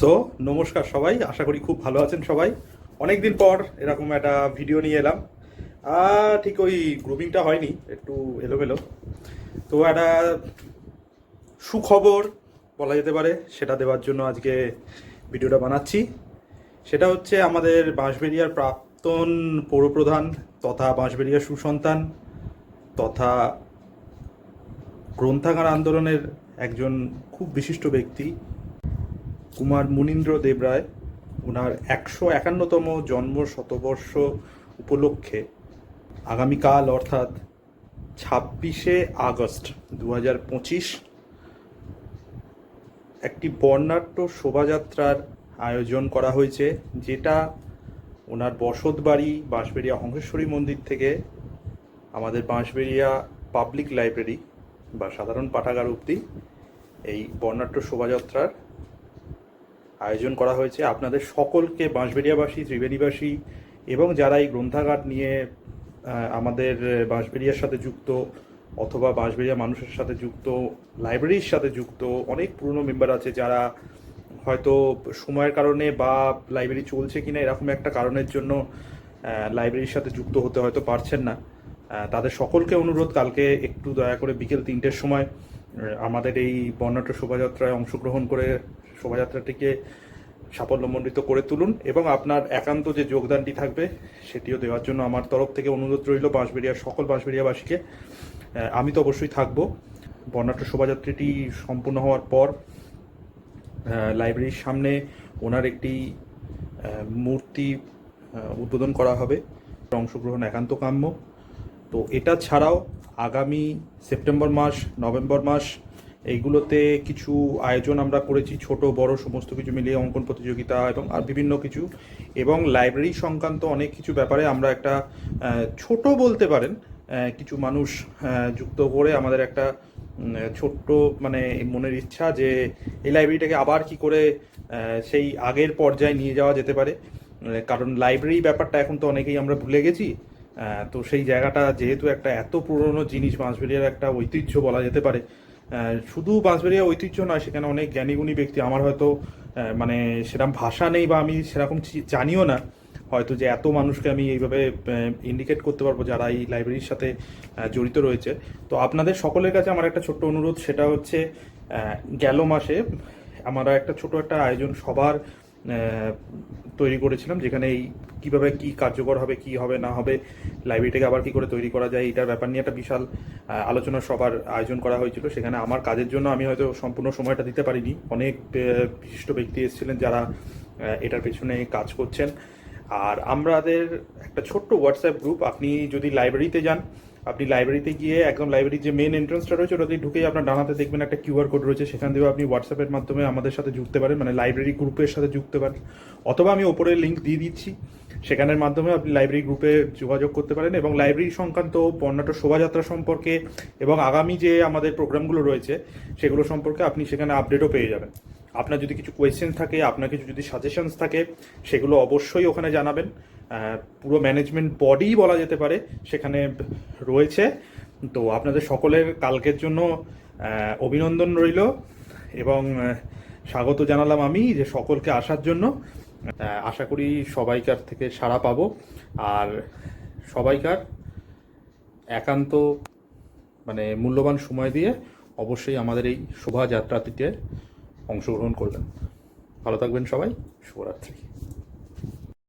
So নমস্কার সবাই, আশা করি খুব ভালো আছেন সবাই। অনেক দিন পর এরকম একটা ভিডিও নিয়ে এলাম। ঠিক ওই গ্রুমিংটা হয়নি, একটু এলোমেলো। তো একটা সুখবর বলা যেতে পারে, সেটা দেওয়ার জন্য আজকে ভিডিওটা বানাচ্ছি। সেটা হচ্ছে আমাদের বাঁশবেরিয়ার প্রাক্তন পৌরপ্রধান তথা বাঁশবেরিয়ার সুসন্তান তথা গ্রন্থাগার আন্দোলনের একজন খুব বিশিষ্ট ব্যক্তি কুমার মুনীন্দ্র দেবরায় ওনার একশো একান্নতম জন্ম শতবর্ষ উপলক্ষে আগামীকাল অর্থাৎ ছাব্বিশে আগস্ট দু হাজার পঁচিশ একটি বর্ণাঢ্য শোভাযাত্রার আয়োজন করা হয়েছে, যেটা ওনার বসত বাড়ি বাঁশবেরিয়া হংসেশ্বরী মন্দির থেকে আমাদের বাঁশবেরিয়া পাবলিক লাইব্রেরি বা সাধারণ পাঠাগার অবধি এই বর্ণাঢ্য শোভাযাত্রার আয়োজন করা হয়েছে। আপনাদের সকলকে বাঁশবেরিয়াবাসী ত্রিবেণীবাসী এবং যারা এই গ্রন্থাগার নিয়ে আমাদের বাঁশবেরিয়ার সাথে যুক্ত অথবা বাঁশবেরিয়া মানুষের সাথে যুক্ত, লাইব্রেরির সাথে যুক্ত অনেক পুরনো মেম্বার আছে যারা হয়তো সময়ের কারণে বা লাইব্রেরি চলছে কিনা এরকম একটা কারণের জন্য লাইব্রেরির সাথে যুক্ত হতে হয়তো পারছেন না। তাদের সকলকে অনুরোধ, কালকে একটু দয়া করে বিকেল তিনটের সময় আমাদের এই বর্ণাঢ্য শোভাযাত্রায় অংশগ্রহণ করে শোভাযাত্রাটিকে সাফল্যমণ্ডিত করে তুলুন এবং আপনার একান্ত যে যোগদানটি থাকবে সেটিও দেওয়ার জন্য আমার তরফ থেকে অনুরোধ রইল বাঁশবেড়িয়ার সকল বাঁশবেরিয়াবাসীকে আহ, আমি তো অবশ্যই থাকব। বর্ণাঢ্য শোভাযাত্রাটি সম্পূর্ণ হওয়ার পর লাইব্রেরির সামনে ওনার একটি মূর্তি উদ্বোধন করা হবে। অংশগ্রহণ একান্ত কাম্য। তো এটা ছাড়াও আগামী সেপ্টেম্বর মাস নভেম্বর মাস এইগুলোতে কিছু আয়োজন আমরা করেছি, ছোট, বড়, সমস্ত কিছু মিলিয়ে অঙ্কন প্রতিযোগিতা এবং আর বিভিন্ন কিছু। এবং লাইব্রেরি সংক্রান্ত অনেক কিছু ব্যাপারে আমরা একটা ছোট বলতে পারেন কিছু মানুষ যুক্ত করে আমাদের একটা ছোট্ট মানে মনের ইচ্ছা যে এই লাইব্রেরিটাকে আবার কি করে সেই আগের পর্যায়ে নিয়ে যাওয়া যেতে পারে। কারণ লাইব্রেরি ব্যাপারটা এখন তো অনেকেই আমরা ভুলে গেছি। তো সেই জায়গাটা যেহেতু একটা এত পুরনো জিনিস বাঁশবেরিয়ার একটা ঐতিহ্য বলা যেতে পারে শুধু বাঁশবেরিয়া ঐতিহ্য নয়, সেখানে অনেক জ্ঞানীগুণী ব্যক্তি। আমার হয়তো মানে সেরকম ভাষা নেই বা আমি সেরকম জানিও না। হয়তো যে এত মানুষকে আমি এইভাবে ইন্ডিকেট করতে পারব যারা এই লাইব্রেরির সাথে জড়িত রয়েছে। তো আপনাদের সকলের কাছে আমার একটা ছোট্ট অনুরোধ, সেটা হচ্ছে গেল মাসে আমরা একটা ছোট একটা আয়োজন সবার তৈরি করেছিলাম, যেখানে এই কীভাবে কি কার্যকর হবে, কি হবে, না হবে, লাইব্রেরিটাকে আবার কি করে তৈরি করা যায়, এটার ব্যাপার নিয়ে একটা বিশাল আলোচনা সবার আয়োজন করা হয়েছিল। সেখানে আমার কাজের জন্য আমি হয়তো সম্পূর্ণ সময়টা দিতে পারিনি। অনেক বিশিষ্ট ব্যক্তি এসেছিলেন যারা এটার পেছনে কাজ করছেন। আর আমাদের একটা ছোট্ট হোয়াটসঅ্যাপ গ্রুপ আপনি যদি লাইব্রেরিতে যান, আপনি লাইব্রেরিতে গিয়ে একদম লাইব্রেরির যে মেন এন্ট্রান্সটা রয়েছে, ওটাতে ঢুকেই আপনার ডানাতে দেখবেন একটা কিউআর কোড রয়েছে। সেখান থেকেও আপনি হোয়াটসঅ্যাপের মাধ্যমে আমাদের সাথে যুক্তে পারেন মানে লাইব্রেরি গ্রুপের সাথে যুক্তে পারেন। অথবা আমি ওপরে লিঙ্ক দিয়ে দিচ্ছি। সেখানের মাধ্যমে আপনি লাইব্রেরি গ্রুপে যোগাযোগ করতে পারেন এবং লাইব্রেরি সংক্রান্ত বর্ণাঢ্য শোভাযাত্রা সম্পর্কে এবং আগামী যে আমাদের প্রোগ্রামগুলো রয়েছে, সেগুলো সম্পর্কে আপনি সেখানে আপডেটও পেয়ে যাবেন। আপনার যদি কিছু কোয়েশ্চেন থাকে, আপনার কিছু যদি সাজেশনস থাকে, সেগুলো অবশ্যই ওখানে জানাবেন। পুরো ম্যানেজমেন্ট বডি বলা যেতে পারে, সেখানে রয়েছে। তো আপনাদের সকলের কালকের জন্য অভিনন্দন রইল এবং স্বাগত জানালাম আমি যে সকলকে আসার জন্য। আশা করি সবাইকার থেকে সাড়া পাবো। আর সবাইকার একান্ত মানে মূল্যবান সময় দিয়ে অবশ্যই আমাদের এই শোভাযাত্রাটিতে অংশগ্রহণ করবেন। ভালো থাকবেন সবাই। শুভরাত্রি।